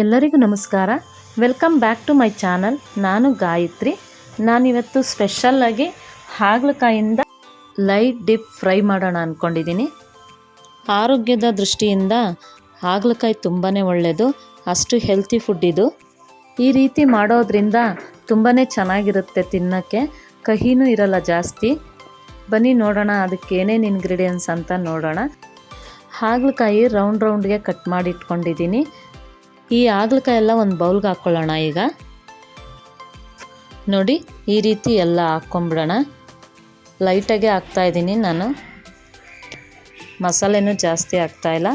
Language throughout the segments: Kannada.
ಎಲ್ಲರಿಗೂ ನಮಸ್ಕಾರ. Welcome back to my channel ನಾನು ಗಾಯತ್ರಿ. ನಾನಿವತ್ತು ಸ್ಪೆಷಲ್ಲಾಗಿ ಹಾಗಲಕಾಯಿಂದ ಲೈಟ್ ಡಿಪ್ ಫ್ರೈ ಮಾಡೋಣ ಅಂದ್ಕೊಂಡಿದ್ದೀನಿ ಆರೋಗ್ಯದ ದೃಷ್ಟಿಯಿಂದ ಹಾಗಲಕಾಯಿ ತುಂಬಾ ಒಳ್ಳೆಯದು ಅಷ್ಟು ಹೆಲ್ತಿ ಫುಡ್ ಇದು. ಈ ರೀತಿ ಮಾಡೋದ್ರಿಂದ ತುಂಬಾ ಚೆನ್ನಾಗಿರುತ್ತೆ ತಿನ್ನೋಕ್ಕೆ. ಕಹಿನೂ ಇರಲ್ಲ ಜಾಸ್ತಿ. ಬನ್ನಿ ನೋಡೋಣ ಅದಕ್ಕೆ ಏನೇನು ಇಂಗ್ರೀಡಿಯೆಂಟ್ಸ್ ಅಂತ ನೋಡೋಣ. ಹಾಗಲಕಾಯಿ ರೌಂಡ್ ರೌಂಡ್ಗೆ ಕಟ್ ಮಾಡಿ ಇಟ್ಕೊಂಡಿದ್ದೀನಿ. ಈ ಹಾಗಲಕಾಯಿ ಎಲ್ಲ ಒಂದು ಬೌಲ್ಗೆ ಹಾಕ್ಕೊಳ್ಳೋಣ ಈಗ. ನೋಡಿ, ಈ ರೀತಿ ಎಲ್ಲ ಹಾಕ್ಕೊಂಬಿಡೋಣ ಲೈಟಾಗೆ ಹಾಕ್ತಾಯಿದ್ದೀನಿ ನಾನು. ಮಸಾಲೆನೂ ಜಾಸ್ತಿ ಆಗ್ತಾಯಿಲ್ಲ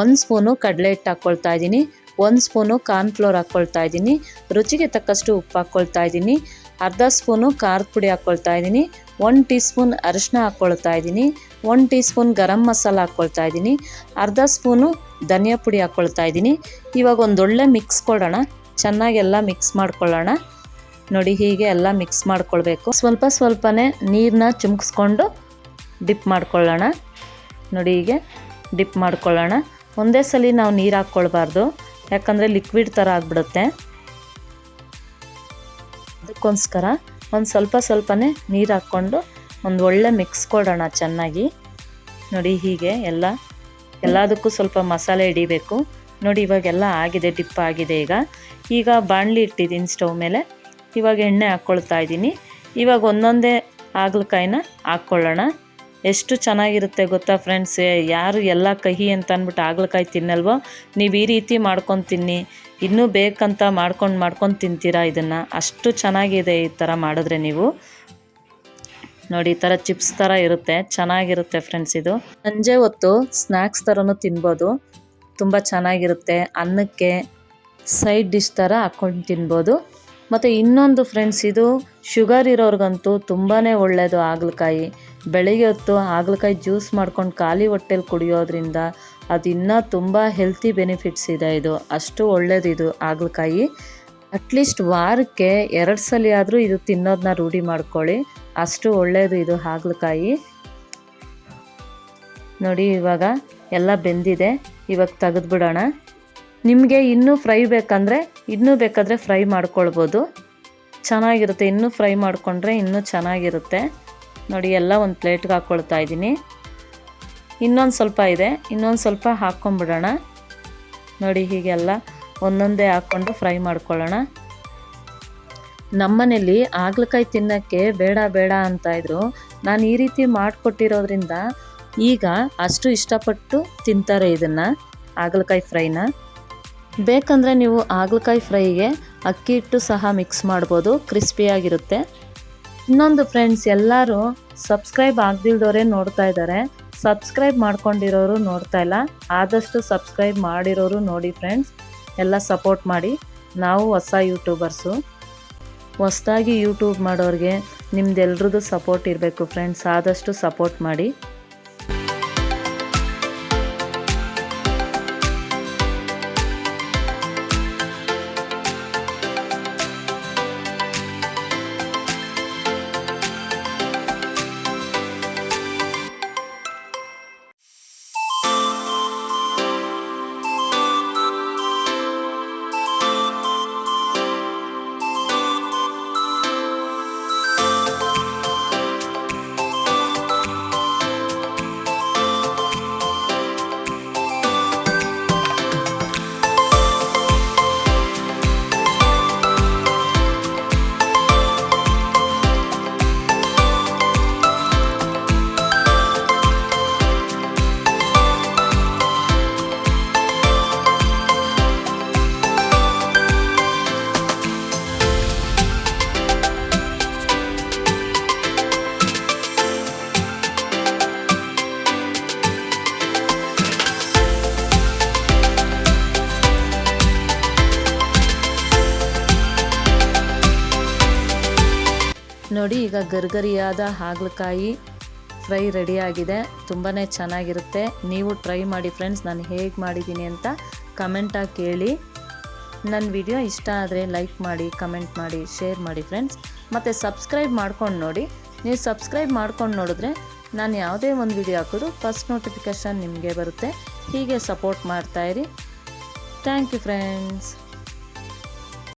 ಒಂದು ಸ್ಪೂನು ಕಡಲೆ ಹಿಟ್ಟು ಹಾಕ್ಕೊಳ್ತಾ ಇದ್ದೀನಿ. ಒಂದು ಸ್ಪೂನು ಕಾರ್ನ್ಫ್ಲೋರ್ ಹಾಕ್ಕೊಳ್ತಾ ಇದ್ದೀನಿ. ರುಚಿಗೆ ತಕ್ಕಷ್ಟು ಉಪ್ಪು ಹಾಕ್ಕೊಳ್ತಾ ಇದ್ದೀನಿ. ಅರ್ಧ ಸ್ಪೂನು ಖಾರದ ಪುಡಿ ಹಾಕ್ಕೊಳ್ತಾ ಇದ್ದೀನಿ. ಒನ್ ಟೀ ಸ್ಪೂನ್ ಅರಿಶಿನ ಹಾಕ್ಕೊಳ್ತಾ ಇದ್ದೀನಿ. One teaspoon garam masala ಹಾಕ್ಕೊಳ್ತಾ ಇದ್ದೀನಿ. ಅರ್ಧ ಸ್ಪೂನು ಧನಿಯಾ ಪುಡಿ ಹಾಕ್ಕೊಳ್ತಾ ಇದ್ದೀನಿ. ಇವಾಗ ಒಂದೊಳ್ಳೆ ಮಿಕ್ಸ್ ಕೊಡೋಣ. ಚೆನ್ನಾಗೆಲ್ಲ ಮಿಕ್ಸ್ ಮಾಡ್ಕೊಳ್ಳೋಣ. ನೋಡಿ ಹೀಗೆ ಎಲ್ಲ ಮಿಕ್ಸ್ ಮಾಡ್ಕೊಳ್ಬೇಕು. ಸ್ವಲ್ಪ ಸ್ವಲ್ಪನೇ ನೀರನ್ನ ಚುಮ್ಕಿಸ್ಕೊಂಡು ಡಿಪ್ ಮಾಡ್ಕೊಳ್ಳೋಣ. ನೋಡಿ ಹೀಗೆ ಡಿಪ್ ಮಾಡ್ಕೊಳ್ಳೋಣ. ಒಂದೇ ಸಲ ನಾವು ನೀರು ಹಾಕ್ಕೊಳ್ಬಾರ್ದು. ಯಾಕಂದರೆ ಲಿಕ್ವಿಡ್ ಥರ ಆಗಿಬಿಡುತ್ತೆ. ಅದಕ್ಕೋಸ್ಕರ ಒಂದು ಸ್ವಲ್ಪ ಸ್ವಲ್ಪನೇ ನೀರು ಹಾಕ್ಕೊಂಡು ಒಂದು ಒಳ್ಳೆ ಮಿಕ್ಸ್ ಕೊಡೋಣ ಚೆನ್ನಾಗಿ. ನೋಡಿ ಹೀಗೆ ಎಲ್ಲ, ಎಲ್ಲದಕ್ಕೂ ಸ್ವಲ್ಪ ಮಸಾಲೆ ಹಿಡಿಬೇಕು. ನೋಡಿ ಇವಾಗೆಲ್ಲ ಆಗಿದೆ ಡಿಪ್ ಆಗಿದೆ ಈಗ. ಈಗ ಬಾಣಲಿ ಇಟ್ಟಿದ್ದೀನಿ ಸ್ಟವ್ ಮೇಲೆ. ಇವಾಗ ಎಣ್ಣೆ ಹಾಕ್ಕೊಳ್ತಾ ಇದ್ದೀನಿ. ಇವಾಗ ಒಂದೊಂದೇ ಹಾಗಲಕಾಯಿನ ಹಾಕ್ಕೊಳ್ಳೋಣ. ಎಷ್ಟು ಚೆನ್ನಾಗಿರುತ್ತೆ ಗೊತ್ತಾ ಫ್ರೆಂಡ್ಸ್ ಯಾರು ಎಲ್ಲ ಕಹಿ ಅಂತ ಅಂದ್ಬಿಟ್ಟು ಹಾಗಲಕಾಯಿ ತಿನ್ನಲ್ವೋ? ನೀವು ಈ ರೀತಿ ಮಾಡ್ಕೊಂಡು ತಿನ್ನಿ. ಇನ್ನೂ ಬೇಕಂತ ಮಾಡ್ಕೊಂಡು ಮಾಡ್ಕೊಂಡು ತಿಂತೀರಾ ಇದನ್ನು? ಅಷ್ಟು ಚೆನ್ನಾಗಿದೆ ಈ ಥರ ಮಾಡಿದ್ರೆ ನೀವು. ನೋಡಿ, ಈ ಥರ ಚಿಪ್ಸ್ ಥರ ಇರುತ್ತೆ. ಚೆನ್ನಾಗಿರುತ್ತೆ ಫ್ರೆಂಡ್ಸ್ ಇದು. ಸಂಜೆ ಹೊತ್ತು ಸ್ನ್ಯಾಕ್ಸ್ ಥರನೂ ತಿನ್ಬೋದು. ತುಂಬ ಚೆನ್ನಾಗಿರುತ್ತೆ. ಅನ್ನಕ್ಕೆ ಸೈಡ್ ಡಿಶ್ ಥರ ಹಾಕ್ಕೊಂಡು ತಿನ್ಬೋದು. ಮತ್ತು ಇನ್ನೊಂದು ಫ್ರೆಂಡ್ಸ್ ಇದು ಶುಗರ್ ಇರೋರಿಗಂತೂ ತುಂಬಾ ಒಳ್ಳೆಯದು ಹಾಗಲಕಾಯಿ. ಬೆಳಿಗ್ಗೆ ಹೊತ್ತು ಹಾಗಲಕಾಯಿ ಜ್ಯೂಸ್ ಮಾಡ್ಕೊಂಡು ಖಾಲಿ ಹೊಟ್ಟೆಲಿ ಕುಡಿಯೋದ್ರಿಂದ ಅದು ಇನ್ನೂ ತುಂಬ ಹೆಲ್ತಿ ಬೆನಿಫಿಟ್ಸ್ ಇದೆ ಇದು. ಅಷ್ಟು ಒಳ್ಳೇದು ಇದು ಹಾಗಲಕಾಯಿ. ಅಟ್ಲೀಸ್ಟ್ ವಾರಕ್ಕೆ ಎರಡು ಸಲ ಆದರೂ ಇದು ತಿನ್ನೋದನ್ನ ರೂಢಿ ಮಾಡ್ಕೊಳ್ಳಿ. ಅಷ್ಟು ಒಳ್ಳೆಯದು ಇದು ಹಾಗಲಕಾಯಿ. ನೋಡಿ ಇವಾಗ ಎಲ್ಲ ಬೆಂದಿದೆ. ಇವಾಗ ತೆಗೆದ್ಬಿಡೋಣ. ನಿಮಗೆ ಇನ್ನೂ ಫ್ರೈ ಬೇಕಂದರೆ, ಇನ್ನೂ ಬೇಕಾದರೆ ಫ್ರೈ ಮಾಡ್ಕೊಳ್ಬೋದು. ಚೆನ್ನಾಗಿರುತ್ತೆ, ಇನ್ನೂ ಫ್ರೈ ಮಾಡಿಕೊಂಡ್ರೆ ಇನ್ನೂ ಚೆನ್ನಾಗಿರುತ್ತೆ. ನೋಡಿ, ಎಲ್ಲ ಒಂದು ಪ್ಲೇಟ್ಗೆ ಹಾಕ್ಕೊಳ್ತಾ ಇದ್ದೀನಿ. ಇನ್ನೊಂದು ಸ್ವಲ್ಪ ಇದೆ, ಇನ್ನೊಂದು ಸ್ವಲ್ಪ ಹಾಕ್ಕೊಂಬಿಡೋಣ ನೋಡಿ, ಹೀಗೆಲ್ಲ ಒಂದೊಂದೇ ಹಾಕ್ಕೊಂಡು ಫ್ರೈ ಮಾಡ್ಕೊಳ್ಳೋಣ. ನಮ್ಮನೇಲಿ ಹಾಗಲಕಾಯಿ ತಿನ್ನೋಕ್ಕೆ ಬೇಡ ಬೇಡ ಅಂತ ಇದ್ರು. ನಾನು ಈ ರೀತಿ ಮಾಡಿಕೊಟ್ಟಿರೋದ್ರಿಂದ ಈಗ ಅಷ್ಟು ಇಷ್ಟಪಟ್ಟು ತಿಂತಾರೆ ಇದನ್ನು ಹಾಗಲಕಾಯಿ ಫ್ರೈನ. ಬೇಕಂದರೆ ನೀವು ಹಾಗಲಕಾಯಿ ಫ್ರೈಗೆ ಅಕ್ಕಿ ಹಿಟ್ಟು ಸಹ ಮಿಕ್ಸ್ ಮಾಡ್ಬೋದು ಕ್ರಿಸ್ಪಿಯಾಗಿರುತ್ತೆ ಇನ್ನೊಂದು ಫ್ರೆಂಡ್ಸ್ ಎಲ್ಲರೂ ಸಬ್ಸ್ಕ್ರೈಬ್ ಆಗದಿಲ್ದವರೇ ನೋಡ್ತಾ ಇದ್ದಾರೆ. ಸಬ್ಸ್ಕ್ರೈಬ್ ಮಾಡ್ಕೊಂಡಿರೋರು ನೋಡ್ತಾ ಇಲ್ಲ. ಆದಷ್ಟು ಸಬ್ಸ್ಕ್ರೈಬ್ ಮಾಡಿರೋರು ನೋಡಿ ಫ್ರೆಂಡ್ಸ್ ಎಲ್ಲ ಸಪೋರ್ಟ್ ಮಾಡಿ. ನಾವು ಹೊಸ ಯೂಟ್ಯೂಬರ್ಸು ಹೊಸ್ದಾಗಿ ಯೂಟ್ಯೂಬ್ ಮಾಡೋರಿಗೆ ನಿಮ್ದೆಲ್ರದ್ದು ಸಪೋರ್ಟ್ ಇರಬೇಕು ಫ್ರೆಂಡ್ಸ್ ಆದಷ್ಟು ಸಪೋರ್ಟ್ ಮಾಡಿ. ನೋಡಿ, ಈಗ ಗರ್ಗರಿಯಾದ ಹಾಗಲಕಾಯಿ ಫ್ರೈ ರೆಡಿಯಾಗಿದೆ. ತುಂಬಾ ಚೆನ್ನಾಗಿರುತ್ತೆ. ನೀವು ಟ್ರೈ ಮಾಡಿ ಫ್ರೆಂಡ್ಸ್, ನಾನು ಹೇಗೆ ಮಾಡಿದ್ದೀನಿ ಅಂತ ಕಮೆಂಟಾಗಿ ಕೇಳಿ. ನನ್ನ ವಿಡಿಯೋ ಇಷ್ಟ ಆದರೆ ಲೈಕ್ ಮಾಡಿ, ಕಮೆಂಟ್ ಮಾಡಿ, ಶೇರ್ ಮಾಡಿ ಫ್ರೆಂಡ್ಸ್. ಮತ್ತು ಸಬ್ಸ್ಕ್ರೈಬ್ ಮಾಡ್ಕೊಂಡು ನೋಡಿ. ನೀವು ಸಬ್ಸ್ಕ್ರೈಬ್ ಮಾಡ್ಕೊಂಡು ನೋಡಿದ್ರೆ ನಾನು ಯಾವುದೇ ಒಂದು ವಿಡಿಯೋ ಹಾಕಿದ್ರು ಫಸ್ಟ್ ನೋಟಿಫಿಕೇಷನ್ ನಿಮಗೆ ಬರುತ್ತೆ. ಹೀಗೆ ಸಪೋರ್ಟ್ ಮಾಡ್ತಾಯಿರಿ ಥ್ಯಾಂಕ್ ಯು ಫ್ರೆಂಡ್ಸ್.